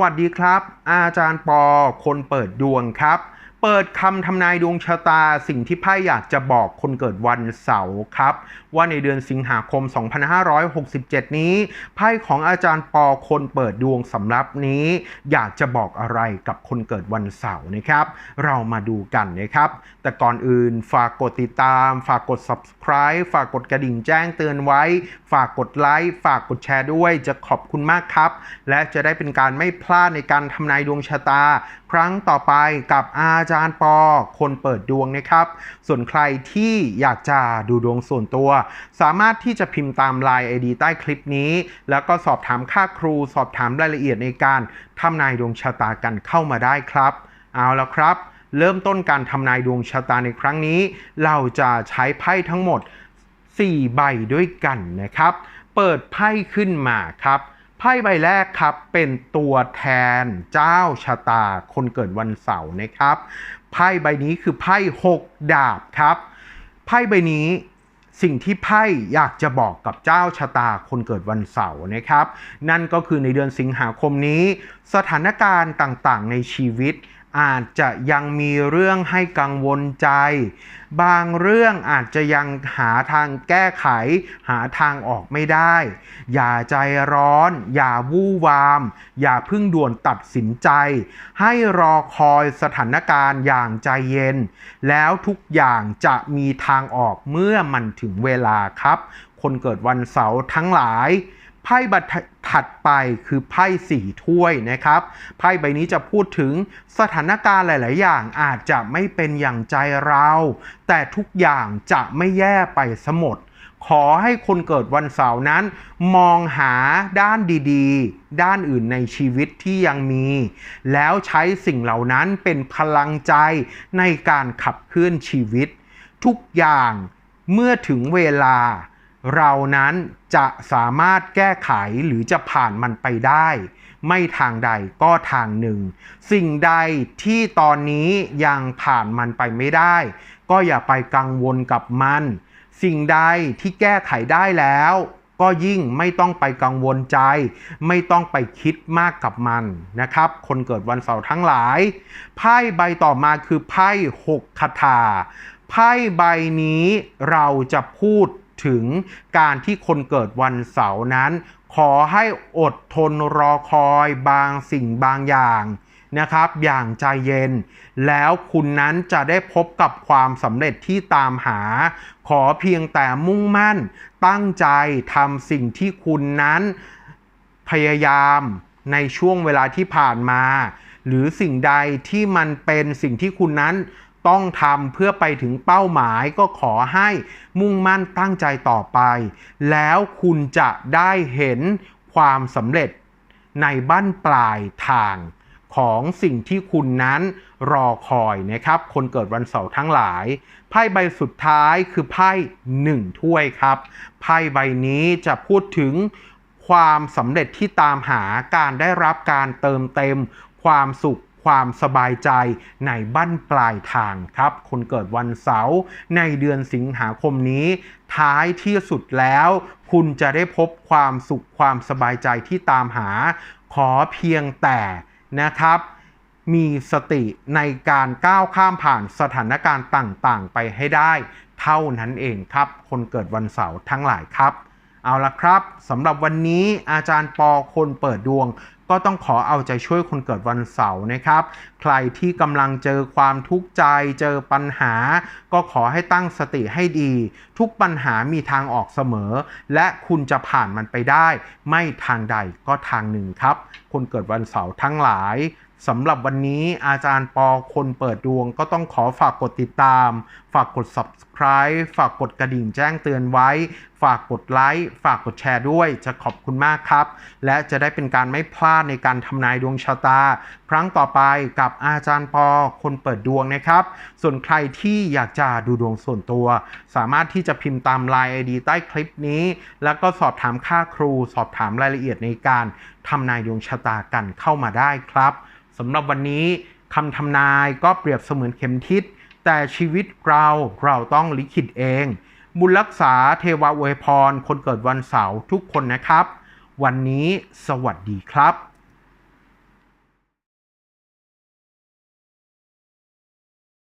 วัสดีครับ อาจารย์ปอคนเปิดดวงครับ เปิดคำทำนายดวงชะตาสิ่งที่ไพ่อยากจะบอกคนเกิดวันเสาร์ครับ ว่าในเดือนสิงหาคม 2567 นี้ ไพ่ของอาจารย์ปอคนเปิดดวงสำรับนี้ อยากจะบอกอะไรกับคนเกิดวันเสาร์นะครับ เรามาดูกันนะครับ แต่ก่อนอื่นฝากกดติดตาม ฝากกด subscribe ฝากกดกระดิ่งแจ้งเตือนไว้ ฝากกดไลค์ฝากกดแชร์ด้วยจะขอบคุณมากครับ และจะได้เป็นการไม่พลาดในการทำนายดวงชะตาครั้งต่อไปกับอาจารย์ปอคนเปิดดวงนะครับ ส่วนใครที่อยากจะดูดวงส่วนตัว สามารถที่จะพิมพ์ตาม Line ID ใต้คลิปนี้ แล้วก็สอบถามค่าครู สอบถามรายละเอียดในการทำนายดวงชะตากันเข้ามาได้ครับ เอาละครับ เริ่มต้นการทำนายดวงชะตาในครั้งนี้ เราจะใช้ไพ่ทั้งหมด 4 ใบด้วยกันนะครับ เปิดไพ่ขึ้นมาครับ ไพ่ใบแรกครับเป็นตัวแทนเจ้าชะตาคนเกิดวันเสาร์นะครับ ไพ่ใบนี้คือไพ่6ดาบครับ ไพ่ใบนี้สิ่งที่ไพ่อยากจะบอกกับเจ้าชะตาคนเกิดวันเสาร์นะครับ นั่นก็คือในเดือนสิงหาคมนี้ สถานการณ์ต่างๆ ในชีวิต อาจจะยังมีเรื่องให้กังวลใจ บางเรื่องอาจจะยังหาทางแก้ไข หาทางออกไม่ได้ อย่าใจร้อน อย่าวู่วาม อย่าพึ่งด่วนตัดสินใจ ให้รอคอยสถานการณ์อย่างใจเย็น แล้วทุกอย่างจะมีทางออกเมื่อมันถึงเวลาครับ คนเกิดวันเสาร์ทั้งหลาย ไพ่ใบถัดไปคือไพ่สี่ถ้วยนะครับ ไพ่ใบนี้จะพูดถึงสถานการณ์หลาย ๆ อย่างอาจจะไม่เป็นอย่างใจเรา แต่ทุกอย่างจะไม่แย่ไปสมดขอให้คนเกิดวันเสาร์นั้น มองหาด้านดีๆ ด้านอื่นในชีวิตที่ยังมี แล้วใช้สิ่งเหล่านั้นเป็นพลังใจในการขับเคลื่อนชีวิต ทุกอย่างเมื่อถึงเวลา เรานั้นจะสามารถแก้ไขหรือจะผ่านมันไปได้ ไม่ทางใดก็ทางหนึ่ง สิ่งใดที่ตอนนี้ยังผ่านมันไปไม่ได้ ก็อย่าไปกังวลกับมัน สิ่งใดที่แก้ไขได้แล้ว ก็ยิ่งไม่ต้องไปกังวลใจ ไม่ต้องไปคิดมากกับมันนะครับ คนเกิดวันเสาร์ทั้งหลาย ไพ่ใบต่อมาคือไพ่หกคาถาไพ่ใบนี้เราจะพูด ถึงการที่คนเกิดวันเสาร์นั้น ขอให้อดทนรอคอยบางสิ่งบางอย่างนะครับ อย่างใจเย็น แล้วคุณนั้นจะได้พบกับความสำเร็จที่ตามหา ขอเพียงแต่มุ่งมั่น ตั้งใจทำสิ่งที่คุณนั้นพยายามในช่วงเวลาที่ผ่านมา หรือสิ่งใดที่มันเป็นสิ่งที่คุณนั้น ต้องทำเพื่อไปถึงเป้าหมายก็ขอให้มุ่งมั่นตั้งใจต่อไป แล้วคุณจะได้เห็นความสำเร็จในบั้นปลายทางของสิ่งที่คุณนั้นรอคอยนะครับ คนเกิดวันเสาร์ทั้งหลาย ไพ่ใบสุดท้ายคือไพ่หนึ่งถ้วยครับ ไพ่ใบนี้จะพูดถึงความสำเร็จที่ตามหาการได้รับการเติมเต็มความสุข ความสบายใจในบั้นปลายทางครับ คนเกิดวันเสาร์ในเดือนสิงหาคมนี้ ท้ายที่สุดแล้ว คุณจะได้พบความสุขความสบายใจที่ตามหา ขอเพียงแต่นะครับมีสติในการก้าวข้ามผ่านสถานการณ์ต่างๆ ไปให้ได้ เท่านั้นเองครับ คนเกิดวันเสาร์ทั้งหลายครับ เอาละครับสำหรับวันนี้อาจารย์ปอคนเปิดดวง ก็ต้องขอเอาใจช่วยคนเกิดวันเสาร์นะครับ ใครที่กำลังเจอความทุกข์ใจเจอปัญหา ก็ขอให้ตั้งสติให้ดี ทุกปัญหามีทางออกเสมอ และคุณจะผ่านมันไปได้ ไม่ทางใดก็ทางหนึ่งครับคนเกิดวันเสาร์ทั้งหลายสำหรับวันนี้อาจารย์ปอคนเปิดดวงก็ต้องขอฝากกดติดตาม ฝากกด subscribe ฝากกดกระดิ่งแจ้งเตือนไว้ ฝากกดไลค์ ฝากกดแชร์ด้วย จะขอบคุณมากครับ และจะได้เป็นการไม่พลาดในการทำนายดวงชะตา ครั้งต่อไปกับอาจารย์ปอคนเปิดดวงนะครับ ส่วนใครที่อยากจะดูดวงส่วนตัว สามารถที่จะพิมพ์ตาม Line ID ใต้คลิปนี้ แล้วก็สอบถามค่าครู สอบถามรายละเอียดในการ ทำนายดวงชะตากันเข้ามาได้ครับสำหรับวันนี้คำทำนายก็เปรียบเสมือนเข็มทิศ แต่ชีวิตเราเราต้องลิขิตเอง บุญรักษาเทวาอวยพร คนเกิดวันเสาร์ทุกคนนะครับ วันนี้สวัสดีครับ